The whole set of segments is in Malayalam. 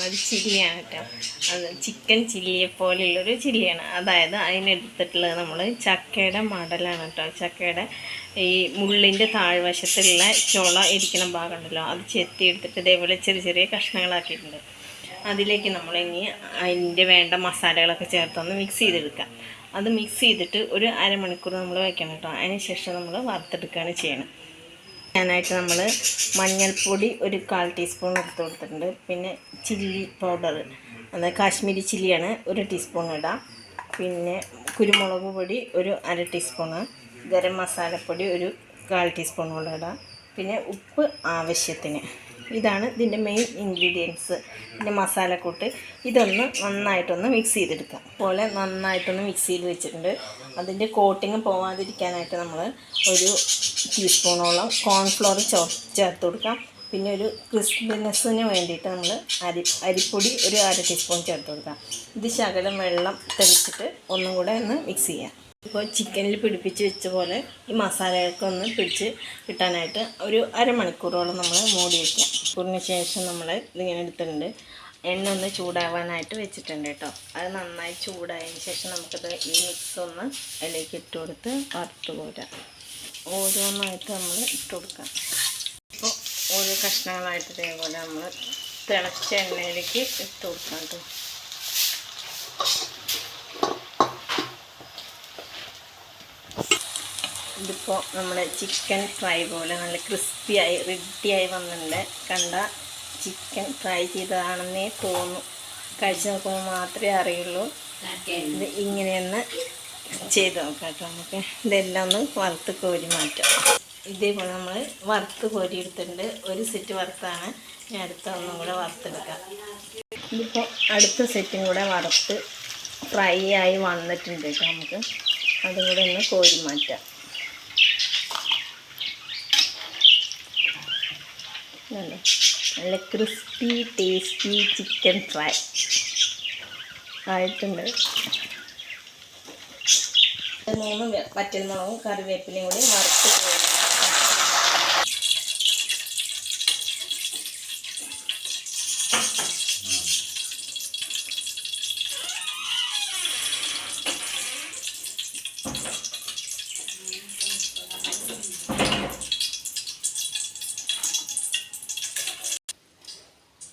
ഒരു ചില്ലിയാണ് കേട്ടോ അത് ചിക്കൻ ചില്ലിയെ പോലെയുള്ളൊരു ചില്ലിയാണ്. അതായത് അതിനെടുത്തിട്ടുള്ളത് നമ്മൾ ചക്കയുടെ മടലാണ് കേട്ടോ ചക്കയുടെ ഈ മുള്ളിന്റെ താഴ്വശത്തുള്ള ചുള ഇരിക്കുന്ന ഭാഗം ഉണ്ടല്ലോ അത് ചെത്തി എടുത്തിട്ട് ഇതേപോലെ ചെറിയ ചെറിയ കഷ്ണങ്ങളാക്കിയിട്ടുണ്ട്. അതിലേക്ക് നമ്മൾ ഇനി അതിന്റെ വേണ്ട മസാലകളൊക്കെ ചേർത്തൊന്ന് മിക്സ് ചെയ്തെടുക്കാം. അത് മിക്സ് ചെയ്തിട്ട് ഒരു അരമണിക്കൂർ നമ്മൾ വയ്ക്കണം കേട്ടോ. അതിന് ശേഷം നമ്മൾ വറുത്തെടുക്കുകയാണ് ചെയ്യണം ഞാനായിട്ട് നമ്മൾ മഞ്ഞൾപ്പൊടി ഒരു കാൽ ടീസ്പൂൺ എടുത്ത് കൊടുത്തിട്ടുണ്ട്. പിന്നെ ചില്ലി പൗഡർ അത് കാശ്മീരി ചില്ലിയാണ് ഒരു ടീസ്പൂൺ ഇടാം. പിന്നെ കുരുമുളക് പൊടി ഒരു അര ടീസ്പൂണ് ഗരം മസാലപ്പൊടി ഒരു കാൽ ടീസ്പൂൺ കൂടെ ഇടാം. പിന്നെ ഉപ്പ് ആവശ്യത്തിന്. ഇതാണ് ഇതിന്റെ മെയിൻ ഇൻഗ്രീഡിയൻസ് പിന്നെ മസാലക്കൂട്ട്. ഇതൊന്ന് നന്നായിട്ടൊന്ന് മിക്സ് ചെയ്തെടുക്കാം. പോലെ നന്നായിട്ടൊന്ന് മിക്സ് ചെയ്ത് വെച്ചിട്ടുണ്ട്. അതിന്റെ കോട്ടിങ് പോവാതിരിക്കാനായിട്ട് നമ്മൾ ഒരു ടീസ്പൂണോളം കോൺഫ്ലോർ ചോ ചേർത്ത് കൊടുക്കാം. പിന്നെ ഒരു ക്രിസ്പിനെസ്സിന് വേണ്ടിയിട്ട് നമ്മൾ അരി അരിപ്പൊടി ഒരു അര ടീസ്പൂൺ ചേർത്ത് കൊടുക്കാം. ഇത് ശകലം വെള്ളം തെളിച്ചിട്ട് ഒന്നും കൂടെ ഒന്ന് മിക്സ് ചെയ്യാം. ഇപ്പോൾ ചിക്കനിൽ പിടിപ്പിച്ച് വെച്ച പോലെ ഈ മസാലകൾക്ക് ഒന്ന് പിടിച്ച് കിട്ടാനായിട്ട് ഒരു അരമണിക്കൂറോളം നമ്മൾ മൂടി വയ്ക്കാം മണിക്കൂറിന് ശേഷം നമ്മൾ ഇതിങ്ങനെ എടുത്തിട്ടുണ്ട്. എണ്ണ ഒന്ന് ചൂടാവാനായിട്ട് വെച്ചിട്ടുണ്ട് കേട്ടോ. അത് നന്നായി ചൂടായതിന് ശേഷം നമുക്കത് ഈ മിക്സ് ഒന്ന് അതിലേക്ക് ഇട്ട് കൊടുത്ത് വറുത്ത് പോരാം ഓരോന്നായിട്ട് നമ്മൾ ഇട്ട് കൊടുക്കാം. അപ്പോൾ ഓരോ കഷ്ണങ്ങളായിട്ട് ഇതേപോലെ നമ്മൾ തിളച്ച എണ്ണയിലേക്ക് ഇട്ട് കൊടുക്കാം കേട്ടോ. ഇതിപ്പോൾ നമ്മുടെ ചിക്കൻ ഫ്രൈ പോലെ നല്ല ക്രിസ്പിയായി റെഡിയായി വന്നിട്ടുണ്ട്. കണ്ട ചിക്കൻ ഫ്രൈ ചെയ്തതാണെന്നേ തോന്നും കഴിച്ച് നോക്കുമ്പോൾ മാത്രമേ അറിയുള്ളൂ. ഇത് ഇങ്ങനെയൊന്ന് ചെയ്ത് നോക്കാം നമുക്ക്. ഇതെല്ലാം ഒന്ന് വറുത്ത് കോരി മാറ്റാം. ഇതേപോലെ നമ്മൾ വറുത്ത് കോരി എടുത്തിട്ടുണ്ട് ഒരു സെറ്റ് വറുത്താണ്. ഞാൻ അടുത്ത ഒന്നും കൂടെ വറുത്തെടുക്കാം. ഇതിപ്പോൾ അടുത്ത സെറ്റും കൂടെ വറുത്ത് ഫ്രൈ ആയി വന്നിട്ടുണ്ട് കേട്ടോ നമുക്ക്. അതും കൂടെ ഒന്ന് കോരി മാറ്റാം. നല്ല നല്ല ക്രിസ്പി ടേസ്റ്റി ചിക്കൻ ഫ്രൈ ആയിട്ടുണ്ട്. മൂന്ന് വെ- വറ്റൽമുളകും കറിവേപ്പിലയും കൂടി വറുത്ത് കോരി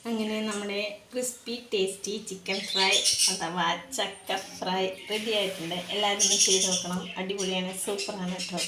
അങ്ങനെ നമ്മുടെ ക്രിസ്പി ടേസ്റ്റി ചിക്കൻ ഫ്രൈ അഥവാ ചക്ക ഫ്രൈ റെഡി ആയിട്ടുണ്ട്. എല്ലാവരും ചെയ്ത് നോക്കണം. അടിപൊളിയാണ്. സൂപ്പറാണ് കേട്ടോ